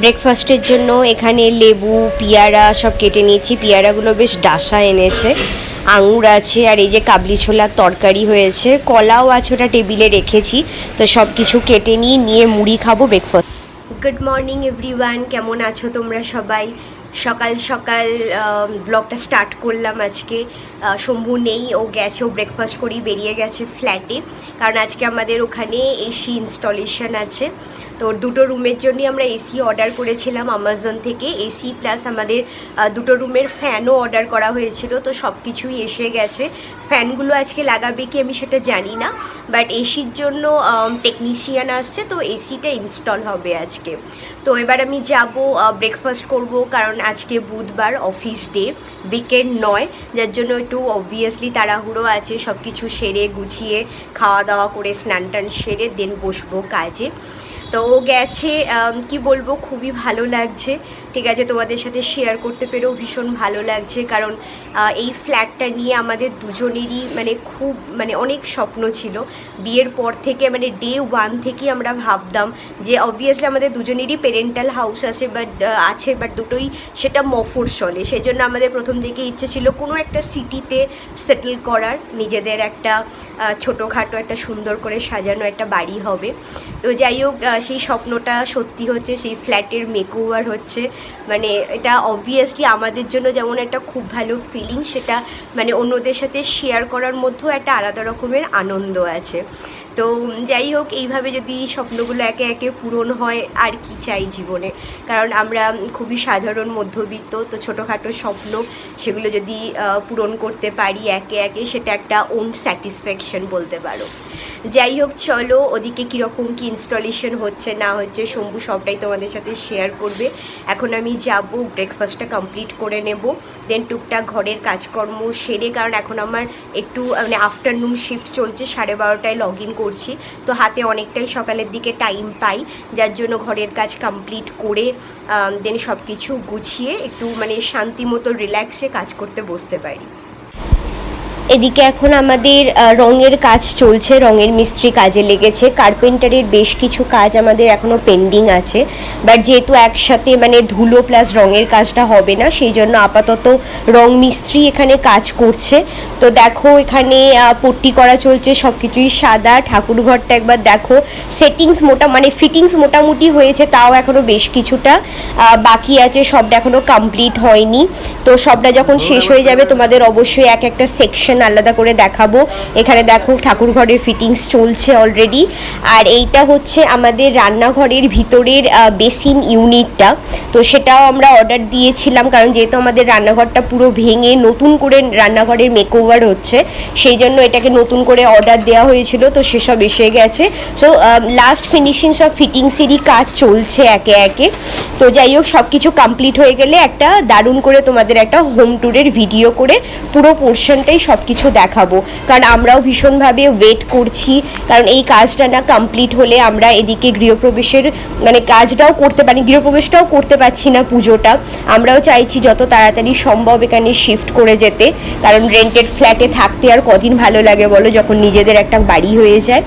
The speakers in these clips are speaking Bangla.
ব্রেকফাস্টের জন্য এখানে লেবু, পেয়ারা সব কেটে নিয়েছি। পেয়ারাগুলো বেশ ডাসা এনেছে। আঙুর আছে আর এই যে কাবলি ছোলার তরকারি হয়েছে। কলাও আছে ওটা টেবিলে রেখেছি। তো সব কিছু কেটে নিয়ে নিয়ে মুড়ি খাব ব্রেকফাস্ট গুড মর্নিং এভরিওয়ান কেমন আছো তোমরা সবাই? সকাল সকাল ব্লগটা স্টার্ট করলাম আজকে। শম্ভু নেই, ও গেছে, ও ব্রেকফাস্ট করেই বেরিয়ে গেছে ফ্ল্যাটে কারণ আজকে আমাদের ওখানে এসি ইনস্টলেশন আছে। তো দুটো রুমের জন্যই আমরা এসি অর্ডার করেছিলাম আমাজন থেকে। এসি প্লাস আমাদের দুটো রুমের ফ্যানও অর্ডার করা হয়েছিল, তো সব কিছুই এসে গেছে। ফ্যানগুলো আজকে লাগাবে কি আমি সেটা জানি না বাট এসির জন্য টেকনিশিয়ান আসছে, তো এসিটা ইনস্টল হবে আজকে। তো এবার আমি যাব ব্রেকফাস্ট করব, কারণ আজকে বুধবার অফিস ডে উইকেন্ড নয়, যার জন্য একটু অবভিয়াসলি তাড়াহুড়ো আছে সব কিছু সেরে গুছিয়ে খাওয়া দাওয়া করে স্নান টান সেরে দেন বসবো কাজে। তো ও গেছে কি বলব খুবই ভালো লাগছে। ঠিক আছে, তোমাদের সাথে শেয়ার করতে পেরেও ভীষণ ভালো লাগছে। কারণ এই ফ্ল্যাটটা নিয়ে আমাদের দুজনেরই মানে খুব মানে অনেক স্বপ্ন ছিল। বিয়ের পর থেকে মানে ডে ওয়ান থেকেই আমরা ভাবতাম যে অবভিয়াসলি আমাদের দুজনেরই পেরেন্টাল হাউস আছে বাট আছে বাট দুটোই সেটা মফর চলে সেই জন্য আমাদের প্রথম থেকে ইচ্ছে ছিল কোনো একটা সিটিতে সেটেল করার, নিজেদের একটা ছোটোখাটো একটা সুন্দর করে সাজানো একটা বাড়ি হবে। তো যাই হোক সেই স্বপ্নটা সত্যি হচ্ছে, সেই ফ্ল্যাটের মেকওভার হচ্ছে। মানে এটা অবভিয়াসলি আমাদের জন্য যেমন একটা খুব ভালো ফিলিং সেটা মানে অন্যদের সাথে শেয়ার করার মধ্যেও একটা আলাদা রকমের আনন্দ আছে। তো যাই হোক, এইভাবে যদি স্বপ্নগুলো একে একে পূরণ হয়, আর কি চাই জীবনে? কারণ আমরা খুবই সাধারণ মধ্যবিত্ত, তো ছোটোখাটো স্বপ্ন সেগুলো যদি পূরণ করতে পারি একে একে, সেটা একটা ওন স্যাটিসফ্যাকশন বলতে পারো। যাই হোক চলো ওদিকে কীরকম কি ইনস্টলেশন হচ্ছে, না হচ্ছে, শম্ভু সবটাই তোমাদের সাথে শেয়ার করবে। এখন আমি যাব ব্রেকফাস্টটা কমপ্লিট করে নেব। দেন টুকটাক ঘরের কাজকর্ম সেরে, কারণ এখন আমার একটু মানে আফটারনুন শিফট চলছে, সাড়ে বারোটায় লগ ইন করছি। তো হাতে অনেকটাই সকালের দিকে টাইম পাই, যার জন্য ঘরের কাজ কমপ্লিট করে দেন সব কিছু গুছিয়ে একটু মানে শান্তি মতো রিল্যাক্সে কাজ করতে বসতে পারি। এদিকে এখন আমাদের রঙের কাজ চলছে, রঙের মিস্ত্রি কাজে লেগেছে। কার্পেন্টারের বেশ কিছু কাজ আমাদের এখনও পেন্ডিং আছে। বাট যেহেতু একসাথে মানে ধুলো প্লাস রঙের কাজটা হবে না, সেই জন্য আপাতত রং মিস্ত্রি এখানে কাজ করছে। তো দেখো এখানে পট্টি করা চলছে সব কিছুই সাদা। ঠাকুর ঘরটা একবার দেখো। সেটিংস মোটা মানে ফিটিংস মোটামুটি হয়েছে, তাও এখনও বেশ কিছুটা। বাকি আছে, সবটা এখনও কমপ্লিট হয়নি। তো সবটা যখন শেষ হয়ে যাবে, তোমাদের অবশ্যই এক একটা সেকশন আলাদা করে দেখাবো। এখানে দেখো ঠাকুর ঘরের ফিটিংস চলছে অলরেডি আর এইটা হচ্ছে আমাদের রান্নাঘরের ভিতরের বেসিন ইউনিটটা তো সেটাও আমরা অর্ডার দিয়েছিলাম, কারণ যেহেতু আমাদের রান্নাঘরটা পুরো ভেঙে নতুন করে রান্নাঘরের মেকওভার হচ্ছে, সেই জন্য এটাকে নতুন করে অর্ডার দেওয়া হয়েছিল, তো সেসব এসে গেছে। সো লাস্ট ফিনিশিং সব ফিটিংসেরই কাজ চলছে একে একে। তো যাই হোক সব কিছু কমপ্লিট হয়ে গেলে একটা দারুণ করে তোমাদের একটা হোম ট্যুরের ভিডিও করে পুরো পোর্শনটাই সব কিছু দেখাবো। কারণ আমরাও ভীষণভাবে ওয়েট করছি। কারণ এই কাজটা না কমপ্লিট হলে আমরা এদিকে গৃহপ্রবেশের মানে কাজটাও করতে পারি, গৃহপ্রবেশটাও করতে পারছি না পুজোটা। আমরাও চাইছি যত তাড়াতাড়ি সম্ভব এখানে শিফট করে যেতে। কারণ রেন্টেড ফ্ল্যাটে থাকতে আর কদিন ভালো লাগে বলো, যখন নিজেদের একটা বাড়ি হয়ে যায়।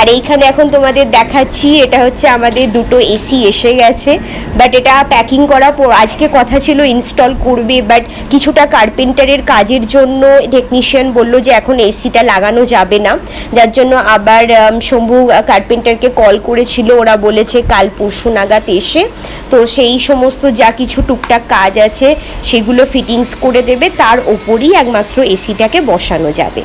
আর এইখানে এখন তোমাদের দেখাচ্ছি, এটা হচ্ছে আমাদের দুটো এসি এসে গেছে। বাট এটা প্যাকিং করা আজকে কথা ছিল ইনস্টল করবে বাট কিছুটা কার্পেন্টারের কাজের জন্য টেকনিশিয়ান বলল যে এখন এসিটা লাগানো যাবে না। যার জন্য আবার শম্ভু কার্পেন্টারকে কল করেছিল। ওরা বলেছে কাল পরশু নাগাদ এসে তো সেই সমস্ত যা কিছু টুকটাক কাজ আছে, সেগুলো ফিটিংস করে দেবে। তার ওপরই একমাত্র এসিটাকে বসানো যাবে।